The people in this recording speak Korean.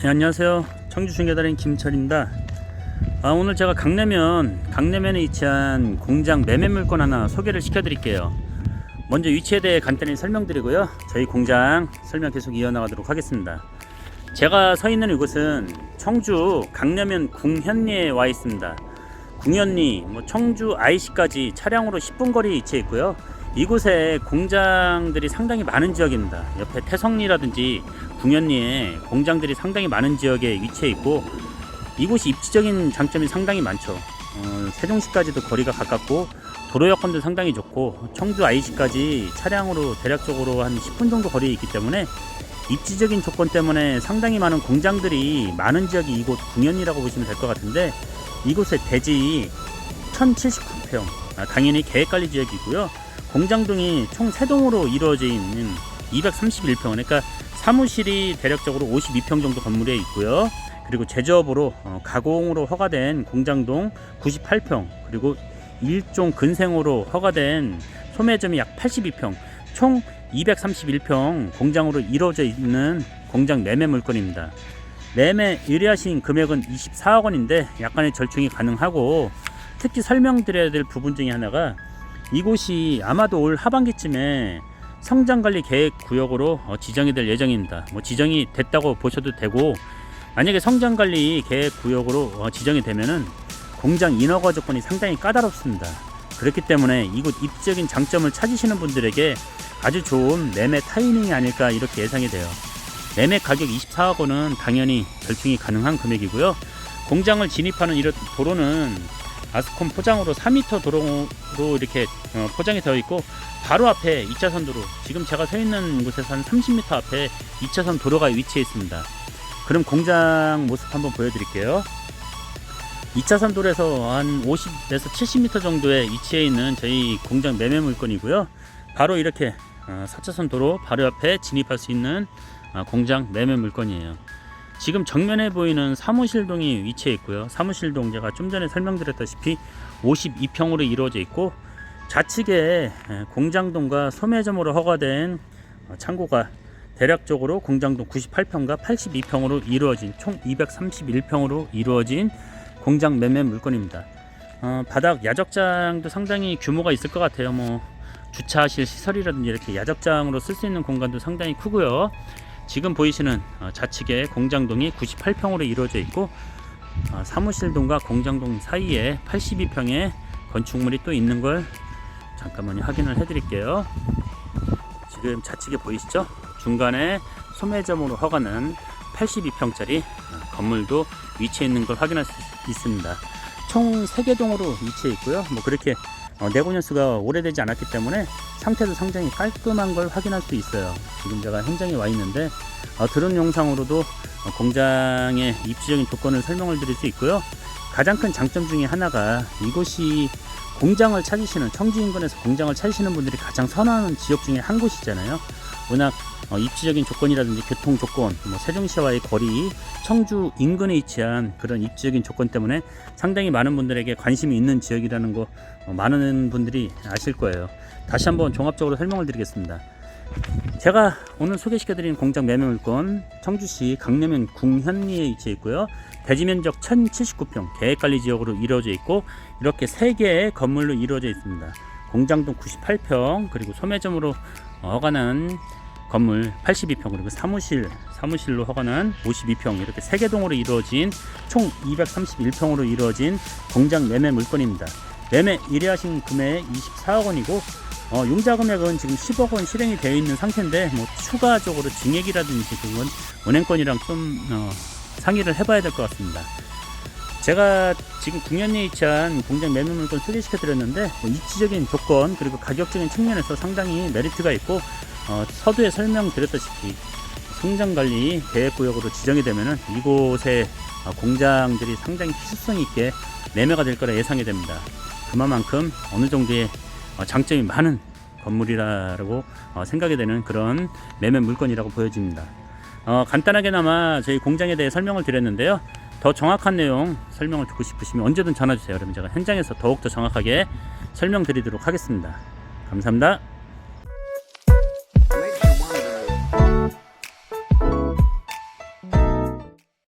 네, 안녕하세요. 청주 중계달인 김철입니다. 아, 오늘 제가 강내면, 강내면에 위치한 공장 매매 물건 하나 소개를 시켜드릴게요. 먼저 위치에 대해 간단히 설명드리고요. 저희 공장 설명 계속 이어나가도록 하겠습니다. 제가 서 있는 이곳은 청주 강내면 궁현리에 와 있습니다. 궁현리, 뭐 청주 IC까지 차량으로 10분 거리에 위치해 있고요. 이곳에 공장들이 상당히 많은 지역입니다. 옆에 태성리라든지 궁현리에 공장들이 상당히 많은 지역에 위치해 있고 이곳이 입지적인 장점이 상당히 많죠. 어, 세종시까지도 거리가 가깝고 도로 여건도 상당히 좋고 청주 IC까지 차량으로 대략적으로 한 10분 정도 거리에 있기 때문에 입지적인 조건 때문에 상당히 많은 공장들이 많은 지역이 이곳 궁현이라고 보시면 될 것 같은데 이곳의 대지 1079평 아, 당연히 계획관리 지역이고요 공장동이 총 3동으로 이루어져 있는 231평 그러니까 사무실이 대략적으로 52평 정도 건물에 있고요 그리고 제조업으로 어, 가공으로 허가된 공장동 98평 그리고 일종 근생으로 허가된 소매점이 약 82평 총 231평 공장으로 이루어져 있는 공장 매매 물건입니다. 매매 의뢰하신 금액은 24억 원인데 약간의 절충이 가능하고 특히 설명드려야 될 부분 중에 하나가 이곳이 아마도 올 하반기쯤에 성장관리 계획 구역으로 어, 지정이 될 예정입니다. 뭐 지정이 됐다고 보셔도 되고 만약에 성장관리 계획 구역으로 어, 지정이 되면은 공장 인허가 조건이 상당히 까다롭습니다. 그렇기 때문에 이곳 입지적인 장점을 찾으시는 분들에게 아주 좋은 매매 타이밍이 아닐까 이렇게 예상이 돼요. 매매 가격 24억 원은 당연히 절충이 가능한 금액이고요. 공장을 진입하는 이런 도로는 아스콘 포장으로 4m 도로로 이렇게 어, 포장이 되어 있고 바로 앞에 2차선 도로 지금 제가 서 있는 곳에서 한 30m 앞에 2차선 도로가 위치해 있습니다. 그럼 공장 모습 한번 보여드릴게요. 2차선 도로에서 한 50에서 70m 정도에 위치해 있는 저희 공장 매매 물건이고요. 바로 이렇게 4차선 도로 바로 옆에 진입할 수 있는 어, 공장 매매 물건이에요. 지금 정면에 보이는 사무실동이 위치해 있고요. 사무실동 제가 좀 전에 설명드렸다시피 52평으로 이루어져 있고 좌측에 에, 공장동과 소매점으로 허가된 어, 창고가 대략적으로 공장동 98평과 82평으로 이루어진 총 231평으로 이루어진 공장 매매 물건입니다. 어, 바닥 야적장도 상당히 규모가 있을 것 같아요. 뭐 주차하실 시설이라든지 이렇게 야적장으로 쓸 수 있는 공간도 상당히 크고요. 지금 보이시는 어, 좌측에 공장동이 98평으로 이루어져 있고 어, 사무실동과 공장동 사이에 82평의 건축물이 또 있는 걸 잠깐만요 확인을 해드릴게요. 지금 좌측에 보이시죠? 중간에 소매점으로 허가는 82평짜리 건물도 위치해 있는 걸 확인할 수 있습니다. 총 3개 동으로 위치해 있고요. 뭐 그렇게 어, 내고 년수가 오래되지 않았기 때문에 상태도 상당히 깔끔한 걸 확인할 수 있어요. 지금 제가 현장에 와 있는데 어, 드론 영상으로도 어, 공장의 입지적인 조건을 설명을 드릴 수 있고요. 가장 큰 장점 중에 하나가 이곳이 공장을 찾으시는 청주 인근에서 공장을 찾으시는 분들이 가장 선호하는 지역 중에 한 곳이잖아요. 워낙 어, 입지적인 조건이라든지 교통 조건, 뭐 세종시와의 거리, 청주 인근에 위치한 그런 입지적인 조건 때문에 상당히 많은 분들에게 관심이 있는 지역이라는 거 어, 많은 분들이 아실 거예요. 다시 한번 종합적으로 설명을 드리겠습니다. 제가 오늘 소개시켜드린 공장 매매 물건 청주시 강내면 궁현리에 위치해 있고요. 대지 면적 1079평 계획관리 지역으로 이루어져 있고 이렇게 3개의 건물로 이루어져 있습니다. 공장동 98평 그리고 소매점으로 허가난 건물 82평 그리고 사무실 사무실로 허가난 52평 이렇게 3개 동으로 이루어진 총 231평으로 이루어진 공장 매매 물건입니다. 매매 의뢰하신 금액 24억 원이고 어, 융자 금액은 지금 10억 원 실행이 되어 있는 상태인데 뭐 추가적으로 증액이라든지 그건 은행권이랑 좀 어, 상의를 해봐야 될 것 같습니다. 제가 지금 국년에 위치한 공장 매매 물건 소개시켜 드렸는데 뭐 입지적인 조건 그리고 가격적인 측면에서 상당히 메리트가 있고 어, 서두에 설명드렸다시피 성장관리 계획구역으로 지정이 되면은 이곳에 어, 공장들이 상당히 희소성 있게 매매가 될 거라 예상이 됩니다. 그만큼 어느 정도의 어, 장점이 많은 건물이라고 어, 생각이 되는 그런 매매 물건이라고 보여집니다. 어, 간단하게나마 저희 공장에 대해 설명을 드렸는데요. 더 정확한 내용 설명을 듣고 싶으시면 언제든 전화 주세요. 그러면 제가 현장에서 더욱더 정확하게 설명드리도록 하겠습니다. 감사합니다.